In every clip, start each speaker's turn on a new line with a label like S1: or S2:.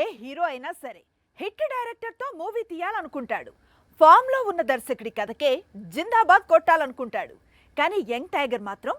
S1: ఏ hero అయినా సరే hit డైరెక్టర్తో movie తీయాలనుకుంటాడు. ఫామ్లో ఉన్న దర్శకుడి కథకే జిందాబాద్ కొట్టాలనుకుంటాడు. కానీ యంగ్ టైగర్ మాత్రం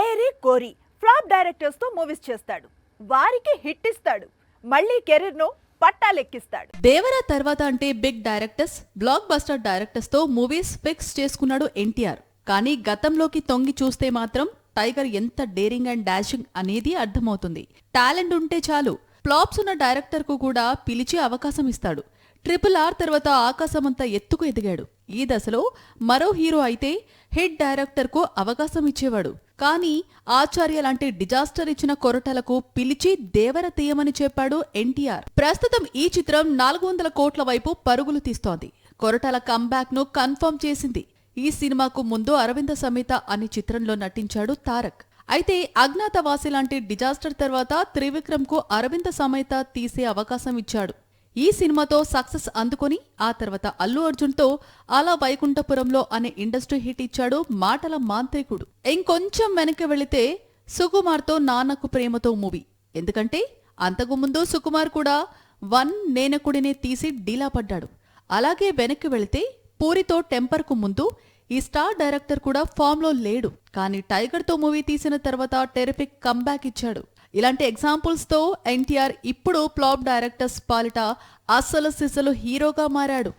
S1: ఏరి కోరి ఫ్లాప్ డైరెక్టర్స్తో మూవీస్ చేస్తాడు. వారికి హిట్ ఇస్తాడు. మళ్ళీ కెరీర్ను పట్టాలెక్కిస్తాడు.
S2: దేవరా తర్వాత అంటే బిగ్ డైరెక్టర్స్ బ్లాక్ బస్టర్ డైరెక్టర్స్తో మూవీస్ ఫిక్స్ చేసుకున్నాడు ఎన్టీఆర్. కానీ గతంలోకి తొంగి చూస్తే మాత్రం టైగర్ ఎంత డేరింగ్ అండ్ డాషింగ్ అనేది అర్థమవుతుంది. టాలెంట్ ఉంటే చాలు. ఫ్లాప్స్ ఉన్న డైరెక్టర్కు కూడా పిలిచి అవకాశం ఇస్తాడు. ట్రిపుల్ ఆర్ తర్వాత ఆకాశమంతా ఎత్తుకు ఎదిగాడు. ఈ దశలో మరో హీరో అయితే హెడ్ డైరెక్టర్కు అవకాశం ఇచ్చేవాడు. కానీ ఆచార్య లాంటి డిజాస్టర్ ఇచ్చిన కొరటలకు పిలిచి దేవర తీయమని చెప్పాడు ఎన్టీఆర్. ప్రస్తుతం ఈ చిత్రం నాలుగు వందల కోట్ల వైపు పరుగులు తీస్తోంది. కొరటాల కంబ్యాక్ను కన్ఫర్మ్ చేసింది. ఈ సినిమాకు ముందు అరవింద సమేత అనే చిత్రంలో నటించాడు తారక్. అయితే అజ్ఞాతవాసి లాంటి డిజాస్టర్ తర్వాత త్రివిక్రమ్కు అరవింద సమేత తీసే అవకాశం ఇచ్చాడు. ఈ సినిమాతో సక్సెస్ అందుకొని ఆ తర్వాత అల్లు అర్జున్తో అలా వైకుంఠపురంలో అనే ఇండస్ట్రీ హిట్ ఇచ్చాడు మాటల మాంత్రికుడు. ఇంకొంచెం వెనక్కి వెళితే సుకుమార్తో నాన్నకు ప్రేమతో మూవీ. ఎందుకంటే అంతకుముందు సుకుమార్ కూడా వన్ నేనకుడినే తీసి డీలా పడ్డాడు. అలాగే వెనక్కి వెళితే పూరితో టెంపర్కు ముందు ఈ స్టార్ డైరెక్టర్ కూడా ఫామ్లో లేడు. కానీ టైగర్తో మూవీ తీసిన తర్వాత టెరిఫిక్ కంబ్యాక్ ఇచ్చాడు. ఇలాంటి ఎగ్జాంపుల్స్తో ఎన్టీఆర్ ఇప్పుడు ప్లాప్ డైరెక్టర్స్ పాలిట అసలు సిసలు హీరోగా మారాడు.